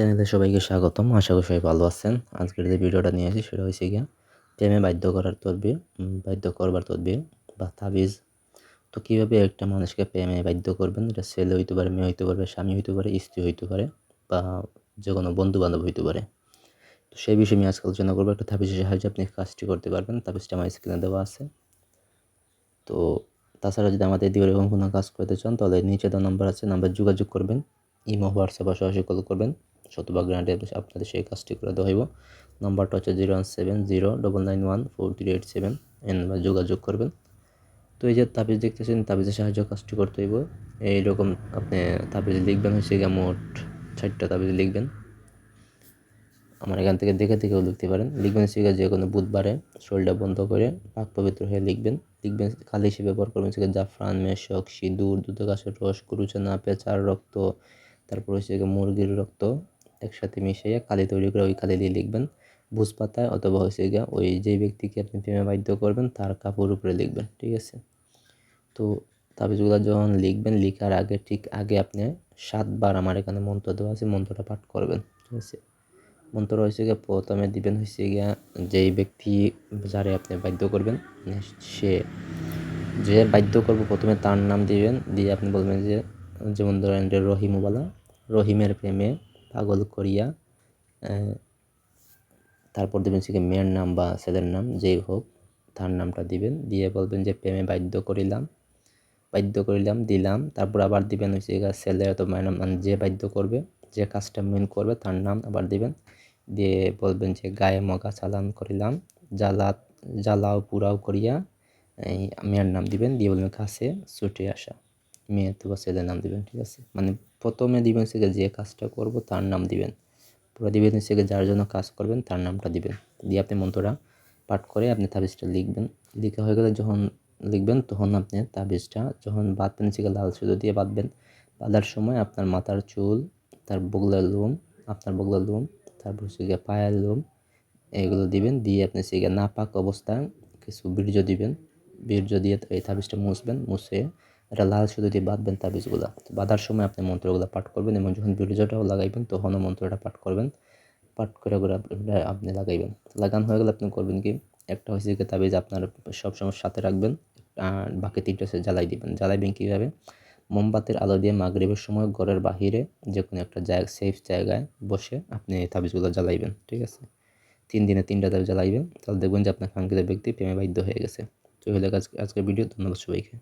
চ্যানেলে সবাইকে স্বাগতম। আশা করি সবাই ভালো আছেন। আজকের যে ভিডিওটা নিয়ে আসি সেটা হয়েছে গিয়া প্রেমে বাধ্য করার তদবির বাধ্য করবার তদবির বা তাবিজ। তো কীভাবে একটা মানুষকে প্রেমে বাধ্য করবেন? এটা ছেলে হইতে পারে, মেয়ে হইতে পারবে স্বামী হইতে পারে, স্ত্রী হইতে পারে বা যে কোনো বন্ধু বান্ধব হইতে পারে। তো সেই বিষয়ে আমি আজকে আলোচনা করব। একটা তাবিজের সাহায্যে আপনি কাজটি করতে পারবেন। তাবিজটা আমার স্ক্রিনে দেওয়া আছে। তো তাছাড়া যদি আমাদের দিয়ে এরকম কোনো কাজ করতে চান, তাহলে নিচে দেওয়া নাম্বার আছে। নাম্বার যোগাযোগ করবেন। ইমো, হোয়াটসঅ্যাপ বা সরাসরি কল করবেন। শতভাগ গ্রান্টে আপনাদের সেই কাজটি করে দেওয়া হইব। নাম্বারটা হচ্ছে zero one seven zero double nine one four three eight seven. এই নাম্বারে যোগাযোগ করবেন। তো এই যে তাবিজ দেখতেছেন, তাবিজের সাহায্য কাজটি করতে হইব। এইরকম আপনি তাবিজ লিখবেন, হচ্ছে গিয়ে মোট চারটা তাবিজ লিখবেন। আমার এখান থেকে দেখে দেখেও লিখতে পারেন। লিখবেন সেখানে যে কোনো বুধবারে শরীরটা বন্ধ করে পাক পবিত্র হয়ে লিখবেন। লিখবেন খালি হিসেবে ব্যবহার করবেন সেখানে জাফরান, মেশক, সিঁদুর, দুধ গাছের রস, কুরুচনা, পেঁচার রক্ত, তারপর হচ্ছে মুরগির রক্ত। একসাথে মিশিয়ে কালি তৈরি করে ওই কালি দিয়ে লিখবেন। ভুজ পাতায় অথবা হয়েছে গিয়া ওই যে ব্যক্তিকে আপনি প্রেমে বাধ্য করবেন, তার কাপড় উপরে লিখবেন, ঠিক আছে? তো তাবিজগুলো যখন লিখবেন, লিখার আগে ঠিক আগে আপনি সাতবার আমার এখানে মন্ত্র দেওয়া আছে, মন্ত্রটা পাঠ করবেন, ঠিক আছে? মন্ত্র হয়েছে গিয়া প্রথমে দিবেন হয়েছে গিয়া যেই ব্যক্তি যারে আপনি বাধ্য করবেন, সে যে বাধ্য করব প্রথমে তার নাম দিবেন, দিয়ে আপনি বলবেন যে, যেমন ধরেন রহিমওয়ালা, রহিমের প্রেমে পাগল করিয়া তারপর দেবেন সে মেয়ের নাম বা ছেলের নাম, যেই হোক, তার নামটা দিবেন। দিয়ে বলবেন যে, প্রেমে বাধ্য করিলাম বাধ্য করিলাম, দিলাম। তারপর আবার দিবেন ওই গিয়ে ছেলে অথবা মায়ের নাম মানে যে বাধ্য করবে, যে কাজটা মেন করবে, তার নাম আবার দিবেন। দিয়ে বলবেন যে, গায়ে মগা চালান করিলাম, জ্বালা, জ্বালাও পুরাও করিয়া মেয়ের নাম দিবেন। দিয়ে বলবেন, কাছে ছুটে আসা। মেয়ে অথবা ছেলের নাম দিবেন, ঠিক আছে? মানে প্রথমে দিবেন সে যে কাজটা করব, তার নাম দিবেন। পুরো দিবেন সে যার জন্য কাজ করবেন, তার নামটা দিবেন। দিয়ে আপনি মন্ত্রটা পাঠ করে আপনি তাবিজটা লিখবেন। লিখা হয়ে গেলে যখন লিখবেন, তখন আপনি তাবিজটা যখন বাঁধবেন সেগুলো লাল সুতো দিয়ে বাঁধবেন, বাঁধার সময় আপনার মাথার চুল, তার বগলার লোম, আপনার বগলার লোম, তারপর হচ্ছে গিয়ে পায়ের লোম, এগুলো দিবেন। দিয়ে আপনি সে গিয়ে নাপাক অবস্থায় কিছু বীর্য দিবেন। বীর্য দিয়ে এই তাবিজটা মুছবেন, মুছে এটা লাল সুতো দিয়ে বাঁধবেন তাবিজগুলো। বাঁধার সময় আপনি মন্ত্রগুলো পাঠ করবেন এবং যখন বীর্যটাও লাগাইবেন, তখনও মন্ত্রটা পাঠ করবেন। পাঠ করে করে আপনি লাগাইবেন। লাগানো হয়ে গেলে আপনি করবেন কি, একটা হচ্ছে কি তাবিজ আপনার সবসময় সাথে রাখবেন, আর বাকি তিনটা হচ্ছে জ্বালাই দিবেন। জ্বালাইবেন কীভাবে? মোমবাতির আলো দিয়ে মাগরিবের সময় ঘরের বাহিরে যে কোনো একটা জায়গা সেফ জায়গায় বসে আপনি তাবিজগুলো জ্বালাইবেন, ঠিক আছে? তিন দিনে তিনটা তাবিজ জ্বালাইবেন, তাহলে দেখবেন যে আপনার কাঙ্ক্ষিত ব্যক্তি প্রেমে বাধ্য হয়ে গেছে। তো হলো আজকে আজকের ভিডিও, ধন্যবাদ সবাইকে।